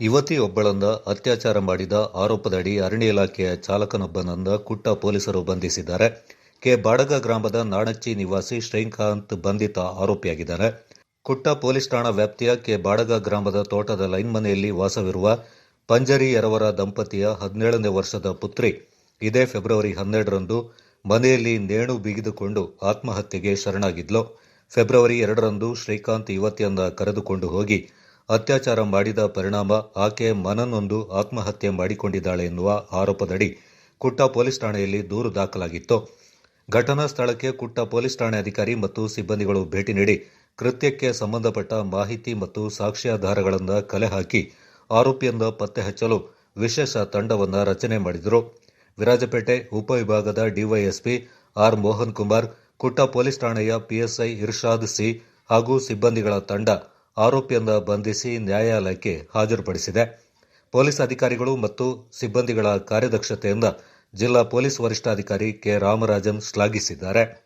ಯುವತಿಯೊಬ್ಬಳನ್ನ ಅತ್ಯಾಚಾರ ಮಾಡಿದ ಆರೋಪದಡಿ ಅರಣ್ಯ ಇಲಾಖೆಯ ಚಾಲಕನೊಬ್ಬನಂದ ಕುಟ್ಟ ಪೊಲೀಸರು ಬಂಧಿಸಿದ್ದಾರೆ. ಕೆ. ಬಾಡಗ ಗ್ರಾಮದ ನಾಣಚ್ಚಿ ನಿವಾಸಿ ಶ್ರೀಕಾಂತ್ ಬಂಧಿತ ಆರೋಪಿಯಾಗಿದ್ದಾರೆ ಕುಟ್ಟ ಪೊಲೀಸ್ ಠಾಣಾ ವ್ಯಾಪ್ತಿಯ ಕೆ. ಬಾಡಗ ಗ್ರಾಮದ ತೋಟದ ಲೈನ್ ಮನೆಯಲ್ಲಿ ವಾಸವಿರುವ ಪಂಜರಿ ಎರವರ ದಂಪತಿಯ ಹದಿನೇಳನೇ ವರ್ಷದ ಪುತ್ರಿ ಇದೇ ಫೆಬ್ರವರಿ ಹನ್ನೆರಡರಂದು ಮನೆಯಲ್ಲಿ ನೇಣು ಬಿಗಿದುಕೊಂಡು ಆತ್ಮಹತ್ಯೆಗೆ ಶರಣಾಗಿದ್ಲು. ಫೆಬ್ರವರಿ ಎರಡರಂದು ಶ್ರೀಕಾಂತ್ ಯುವತಿಯನ್ನ ಕರೆದುಕೊಂಡು ಹೋಗಿ ಅತ್ಯಾಚಾರ ಮಾಡಿದ ಪರಿಣಾಮ ಆಕೆ ಮನನೊಂದು ಆತ್ಮಹತ್ಯೆ ಮಾಡಿಕೊಂಡಿದ್ದಾಳೆ ಎನ್ನುವ ಆರೋಪದಡಿ ಕುಟ್ಟ ಪೊಲೀಸ್ ಠಾಣೆಯಲ್ಲಿ ದೂರು ದಾಖಲಾಗಿತ್ತು. ಘಟನಾ ಸ್ಥಳಕ್ಕೆ ಕುಟ್ಟ ಪೊಲೀಸ್ ಠಾಣೆ ಅಧಿಕಾರಿ ಮತ್ತು ಸಿಬ್ಬಂದಿಗಳು ಭೇಟಿ ನೀಡಿ ಕೃತ್ಯಕ್ಕೆ ಸಂಬಂಧಪಟ್ಟ ಮಾಹಿತಿ ಮತ್ತು ಸಾಕ್ಷ್ಯಾಧಾರಗಳನ್ನು ಕಲೆ ಹಾಕಿ ಆರೋಪಿಯಿಂದ ಪತ್ತೆ ಹಚ್ಚಲು ವಿಶೇಷ ತಂಡವನ್ನು ರಚನೆ ಮಾಡಿದರು. ವಿರಾಜಪೇಟೆ ಉಪವಿಭಾಗದ DYSP R Mohan Kumar, Kutta police ಠಾಣೆಯ ಪಿಎಸ್ಐ ಇರ್ಷಾದ್ ಸಿ ಹಾಗೂ ಸಿಬ್ಬಂದಿಗಳ ತಂಡ ಆರೋಪಿಯನ್ನ ಬಂಧಿಸಿ ನ್ಯಾಯಾಲಯಕ್ಕೆ ಹಾಜರುಪಡಿಸಿದೆ. ಪೊಲೀಸ್ ಅಧಿಕಾರಿಗಳು ಮತ್ತು ಸಿಬ್ಬಂದಿಗಳ ಕಾರ್ಯದಕ್ಷತೆಯಿಂದ ಜಿಲ್ಲಾ ಪೊಲೀಸ್ ವರಿಷ್ಠಾಧಿಕಾರಿ ಕೆ. ರಾಮರಾಜನ್ ಶ್ಲಾಘಿಸಿದ್ದಾರೆ.